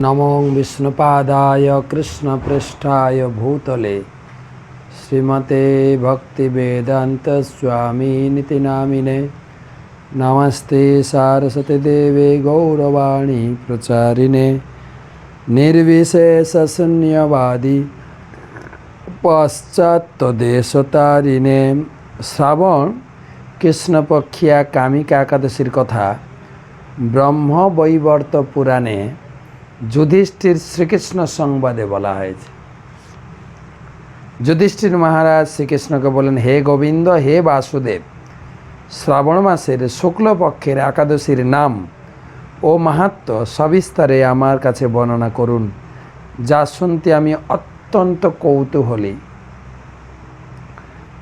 নমো বিষ্ণুপাদায় কৃষ্ণপৃষ্ঠায় ভূতলে শ্রীমতে ভক্তিবেদান্ত স্বামীনিতি নামিনে নমস্তে সারস্বতী দেবে গৌরবাণী প্রচারিণে নির্বিশেষশূন্যবাদী পশ্চাত্যদেশতারিণে শ্রাবণ কৃষ্ণপক্ষিয়া কামিকা একাদশীর কথা ব্রহ্ম বৈবর্ত পুরাণে যুধিষ্ঠির শ্রীকৃষ্ণ সংবাদে বলা হয়েছে। যুধিষ্ঠির মহারাজ শ্রীকৃষ্ণকে বলেন, হে গোবিন্দ, হে বাসুদেব, শ্রাবণ মাসের শুক্লপক্ষের একাদশীর নাম ও মাহাত্ম সবিস্তারে আমার কাছে বর্ণনা করুন, যা শুনতে আমি অত্যন্ত কৌতূহলী।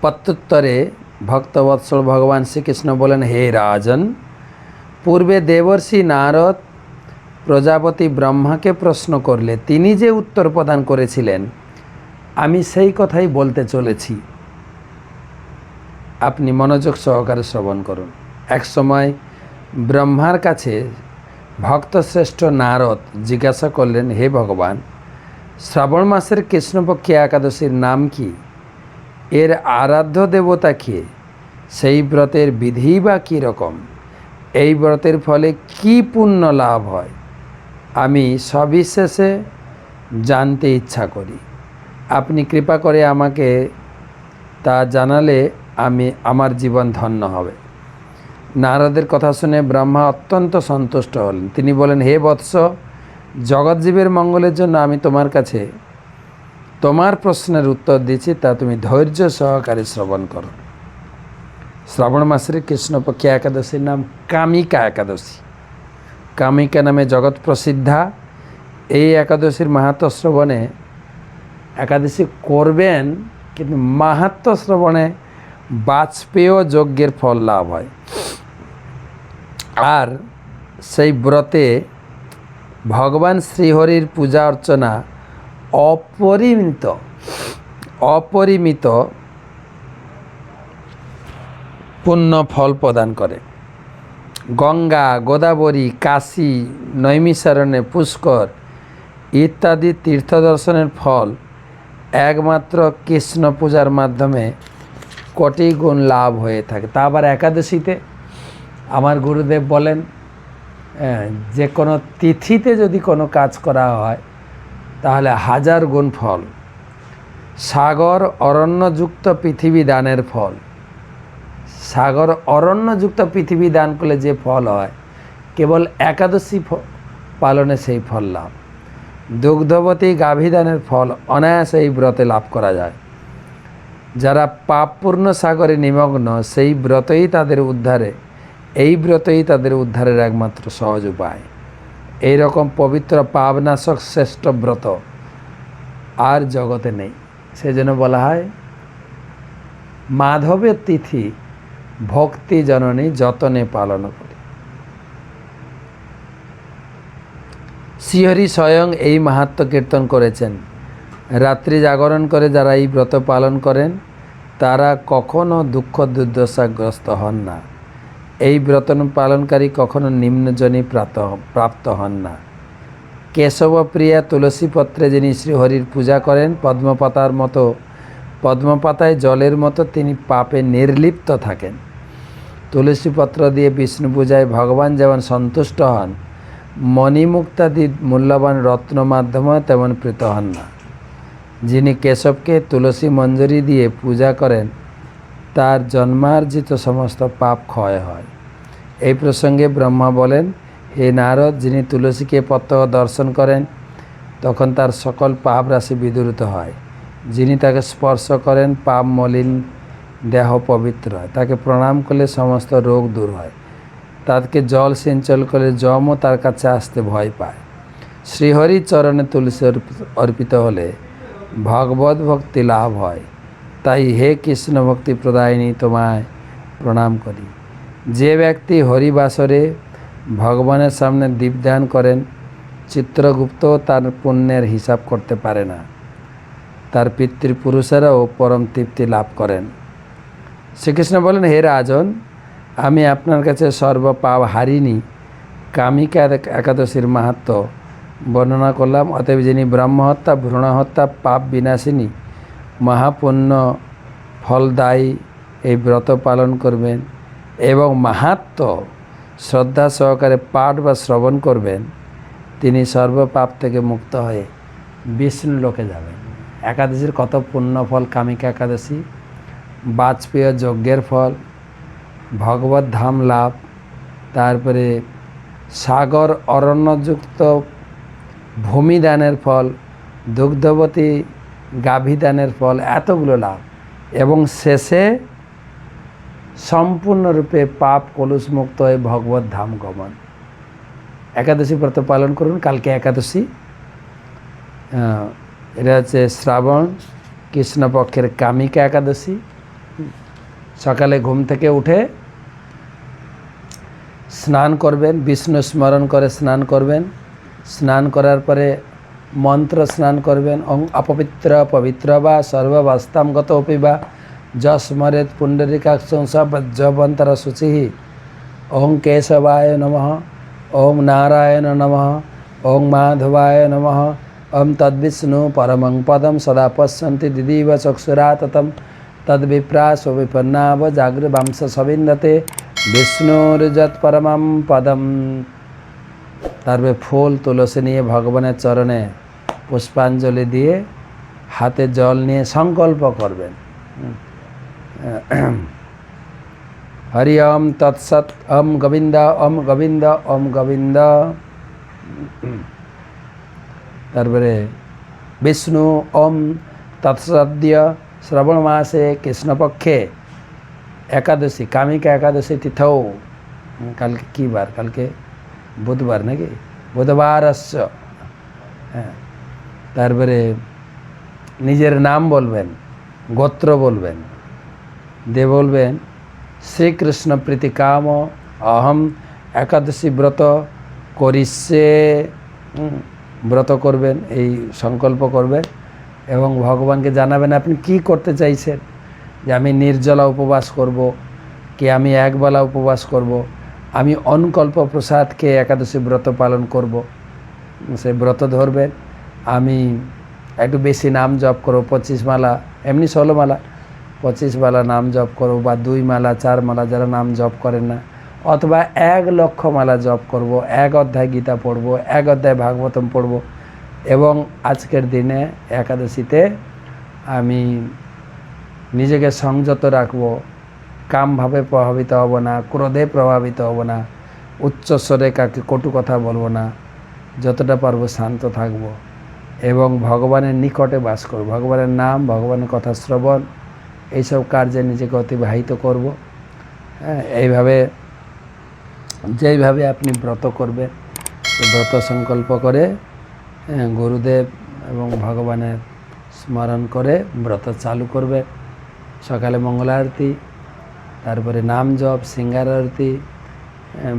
প্রত্যুত্তরে ভক্তবৎসল ভগবান শ্রীকৃষ্ণ বলেন, হে রাজন, পূর্বে দেবর্ষি নারদ প্রজাপতি ব্রহ্মাকে প্রশ্ন করলে তিনি যে উত্তর প্রদান করেছিলেন, আমি সেই কথাই বলতে চলেছি। আপনি মনোযোগ সহকারে শ্রবণ করুন। এক সময় ব্রহ্মার কাছে ভক্তশ্রেষ্ঠ নারদ জিজ্ঞাসা করলেন, হে ভগবান, শ্রাবণ মাসের কৃষ্ণপক্ষী একাদশীর নাম কি? এর আরাধ্য দেবতা কে? সেই ব্রতের বিধি বা কী রকম? এই ব্রতের ফলে কি পুণ্য লাভ হয়? আমি সবিশেষে জানতে ইচ্ছা করি। আপনি কৃপা করে আমাকে তা জানালে আমি আমার জীবন ধন্য হবে। নারদের কথা শুনে ব্রহ্মা অত্যন্ত সন্তুষ্ট হলেন। তিনি বলেন, হে বৎস, জগৎজীবের মঙ্গলের জন্য আমি তোমার কাছে তোমার প্রশ্নের উত্তর দিচ্ছি, তা তুমি ধৈর্য সহকারে শ্রবণ করো। শ্রাবণ মাসের কৃষ্ণপক্ষী একাদশীর নাম কামিকা একাদশী। কামিকা নামে জগৎ প্রসিদ্ধা। এই একাদশীর মাহাত্ম শ্রবণে একাদশী করবেন, কিন্তু মাহাত্ম শ্রবণে বাজপেয় যজ্ঞের ফল লাভ হয়। আর সেই ব্রতে ভগবান শ্রীহরির পূজা অর্চনা অপরিমিত অপরিমিত পুণ্য ফল প্রদান করে। গঙ্গা, গোদাবরী, কাশী নৈমিসারণ্যে পুষ্কর ইত্যাদি তীর্থ দর্শনের ফল। একমাত্র কৃষ্ণ পূজার মাধ্যমে কোটি গুণ লাভ হয়ে থাকে। তা আবার একাদশীতে আমার গুরুদেব বলেন যে কোনো তিথিতে যদি কোনো কাজ করা হয়, তাহলে হাজার গুণ ফল। সাগর অরণ্যযুক্ত পৃথিবী দানের ফল। সাগর অরণ্যযুক্ত পৃথিবী দান করলে যে ফল হয়, কেবল একাদশী পালনে সেই ফল লাভ। দুগ্ধবতী গাভীদানের ফল অনায়াসে এই ব্রতে লাভ করা যায়। যারা পাপপূর্ণ সাগরে নিমগ্ন, সেই ব্রতই তাদের উদ্ধারে, এই ব্রতই তাদের উদ্ধারের একমাত্র সহজ উপায়। এই রকম পবিত্র পাবনাশক শ্রেষ্ঠ ব্রত আর জগতে নেই। সেজন্য বলা হয় মাধবের তিথি ভক্তি জননী যতনে পালন করি। শ্রীহরি স্বয়ং এই মাহাত্ম কীর্তন করেছেন। রাত্রি জাগরণ করে যারা এই ব্রত পালন করেন, তারা কখনো দুঃখ দুর্দশাগ্রস্ত হন না। এই ব্রত পালনকারী কখনো নিম্নজনী প্রাপ্ত প্রাপ্ত হন না। কেশবপ্রিয়া তুলসী পত্রে যিনি শ্রীহরির পূজা করেন, পদ্মপাতার মতো পদ্মপাতায় জলের মতো তিনি পাপে নির্লিপ্ত থাকেন। তুলসী পত্র দিয়ে বিষ্ণু পূজায় ভগবান যেমন সন্তুষ্ট হন, মণিমুক্তাদি মূল্যবান রত্ন মাধ্যমে তেমন প্রীত হন না। যিনি কেশবকে তুলসী মঞ্জরি দিয়ে পূজা করেন, তার জন্মার্জিত সমস্ত পাপ ক্ষয় হয়। এই প্রসঙ্গে ব্রহ্মা বলেন, হে নারদ, যিনি তুলসীকে প্রত্যহ দর্শন করেন, তখন তার সকল পাপ রাশি বিদূরিত হয়। যিনি তাকে স্পর্শ করেন, পাপ মলিন দেহ পবিত্র হয়। তাকে প্রণাম করলে সমস্ত রোগ দূর হয়। তাকে জল সিঞ্চল করলে যমও তার কাছে আসতে ভয় পায়। শ্রীহরি চরণে তুলসী অর্পিত- অর্পিত হলে ভগবত ভক্তি লাভ হয়। তাই হে কৃষ্ণ ভক্তি প্রদায়িনী, তোমায় প্রণাম করি। যে ব্যক্তি হরিবাসরে ভগবানের সামনে দীপদান করেন চিত্রগুপ্ত তার পুণ্যের হিসাব করতে পারে না। তার পিতৃপুরুষেরাও পরম তৃপ্তি লাভ করেন। শ্রীকৃষ্ণ বলেন, হে রাজন, আমি আপনার কাছে সর্বপাপ হারিনি। কামিকা একাদশীর মাহাত্ম। বর্ণনা করলাম, অতএব যিনি ব্রহ্ম হত্যা ভ্রূণ হত্যা পাপ বিনাশিনী, মহাপুণ্য, ফলদায়ী এই ব্রত পালন করবেন এবং মাহাত্ম শ্রদ্ধা সহকারে পাঠ বা শ্রবণ করবেন, তিনি সর্বপাপ থেকে মুক্ত হয়ে বিষ্ণু লোকে যাবেন। একাদশীর কত পুণ্য ফল কামিকা একাদশী? বাজপেয় যজ্ঞের ফল, ভগবত ধাম লাভ, তারপরে সাগর অরণ্যযুক্ত ভূমিদানের ফল, দুগ্ধবতী গাভীদানের ফল, এতগুলো লাভ। এবং শেষে সম্পূর্ণরূপে পাপ কলুষ মুক্ত হয়ে ভগবত ধাম গমন। একাদশী ব্রত পালন করুন, কালকে একাদশী। এটা হচ্ছে শ্রাবণ, কৃষ্ণপক্ষের কামিকা একাদশী। সকালে ঘুম থেকে উঠে স্নান করবেন, বিষ্ণু স্মরণ করে স্নান করবেন। স্নান করার পরে মন্ত্র স্নান করবেন, অং অপবিত্র, পবিত্র বা সর্ববাস্তামগত অপি বা যস্মরেত পুণ্ডরিকাক্ষং সবজ্জবন্তর শুচি ওং কেশবায় নম। ওং নারায়ণ নম। ওং মাধবায় নম। ওম তদ্বিষ্ণু পরমং পদম সদা পশ্যন্তি দিদিব চক্ষুরা ততম তদ্বিপ্রা সুবিপন্নাব জাগৃবাংশ সবিন্দতে বিষ্ণুর্যৎ পরমম পদম তারপরে ফুল তুলসী নিয়ে ভগবানের চরণে পুষ্পাঞ্জলি দিয়ে হাতে জল নিয়ে সংকল্প করবেন হরি ওম তৎসৎ ওম গোবিন্দ ওম গোবিন্দ ওম গোবিন্দ তারপরে বিষ্ণু, ওম তৎসদ্য শ্রবণ মাসে, কৃষ্ণপক্ষে, একাদশী, কামিকা একাদশী তিথৌ। কালকে কী বার? কালকে বুধবার নাকি? বুধবার আসছ হ্যাঁ। তারপরে নিজের নাম বলবেন, গোত্র বলবেন দে বলবেন, শ্রীকৃষ্ণ প্রীতি কাম অহম একাদশী ব্রত করিষ্যে। ব্রত করবেন, এই সংকল্প করবেন এবং ভগবানকে জানাবেন আপনি কি করতে চাইছেন? যে আমি নির্জলা উপবাস করব, কি আমি একবেলা উপবাস করব, আমি অনকল্প প্রসাদকে একাদশী ব্রত পালন করব। সে ব্রত ধরবেন, আমি একটু বেশি নাম জপ করো পঁচিশ মালা, এমনি ষোলো মালা, পঁচিশ মালা নাম জপ করো বা দুই মালা, চার মালা যারা নাম জপ করেন না অথবা এক লক্ষ মালা জপ করব, এক অধ্যায় গীতা পড়ব, এক অধ্যায় ভাগবতম পড়ব। এবং আজকের দিনে একাদশীতে আমি নিজেকে সংযত রাখব, কামভাবে প্রভাবিত হব না, ক্রোধে প্রভাবিত হব না উচ্চস্বরে কাকে কটু কথা বলব না, যতটা পারব শান্ত থাকব এবং ভগবানের নিকটে বাস করব। ভগবানের নাম, ভগবানের কথা শ্রবণ, এইসব কার্যে নিজেকে অতিবাহিত করব। হ্যাঁ এইভাবে যেইভাবে আপনি ব্রত করবেন ব্রত সংকল্প করে গুরুদেব এবং ভগবানের স্মরণ করে ব্রত চালু করবে। সকালে মঙ্গল আরতি, তারপরে নাম জপ, সিঙ্গার আরতি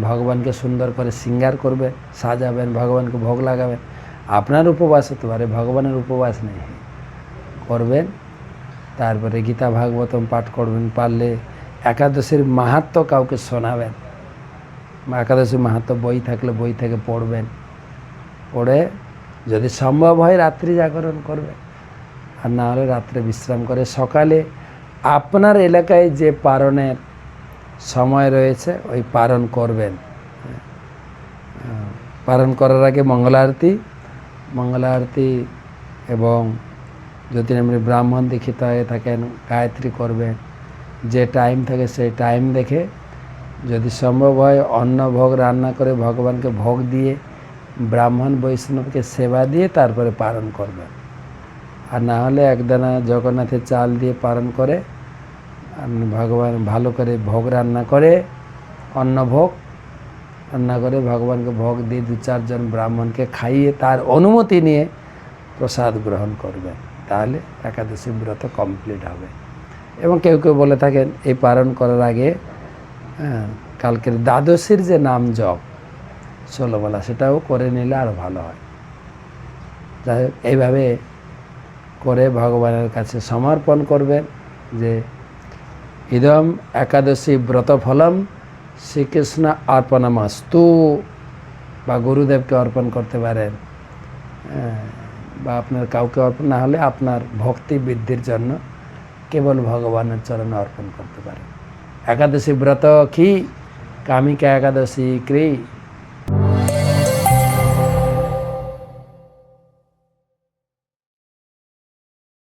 ভগবানকে সুন্দর করে সিঙ্গার করবে, সাজাবেন, ভগবানকে ভোগ লাগাবেন। আপনার উপবাস হতে পারে, ভগবানের উপবাস নেই। করবেন, তারপরে গীতা ভাগবতম পাঠ করবেন, পারলে একাদশীর মাহাত্ম কাউকে শোনাবেন। একাদশী মাহাত্ম বই থাকলে বই থেকে পড়বেন। পড়ে যদি সম্ভব হয় রাত্রি জাগরণ করবে আর না হলে রাত্রে বিশ্রাম করে সকালে আপনার এলাকায় যে পারণের সময় রয়েছে, ওই পারণ করবেন। পালন করার আগে মঙ্গলারতি মঙ্গলারতি এবং যদি আপনি ব্রাহ্মণ দীক্ষিত হয়ে থাকেন, গায়ত্রী করবেন। যে টাইম থাকে সেই টাইম দেখে যদি সম্ভব হয়, অন্ন ভোগ রান্না করে ভগবানকে ভোগ দিয়ে, ব্রাহ্মণ বৈষ্ণবকে সেবা দিয়ে তারপরে পালন করবেন আর না হলে একদানা জগন্নাথের চাল দিয়ে পালন করে ভগবান ভালো করে ভোগ রান্না করে, অন্ন ভোগ রান্না করে ভগবানকে ভোগ দিয়ে দু চারজন ব্রাহ্মণকে খাইয়ে তার অনুমতি নিয়ে প্রসাদ গ্রহণ করবেন তাহলে একাদশী ব্রত কমপ্লিট হবে। এবং কেউ কেউ বলে থাকেন, এই পালন করার আগে কালকের দ্বাদশীর যে নাম জপ ষোলোবেলা সেটাও করে নিলে আরও ভালো হয়। যাই এইভাবে করে ভগবানের কাছে সমর্পণ করবেন যে ইদম একাদশী ব্রতফলম শ্রীকৃষ্ণ অর্পণমাস্তু বা গুরুদেবকে অর্পণ করতে পারেন। হ্যাঁ, বা আপনার কাউকে অর্পণ না হলে আপনার ভক্তি বৃদ্ধির জন্য কেবল ভগবানের চরণে অর্পণ করতে পারেন। একাদশী ব্রত কি? কামিকা একাদশী ক্রি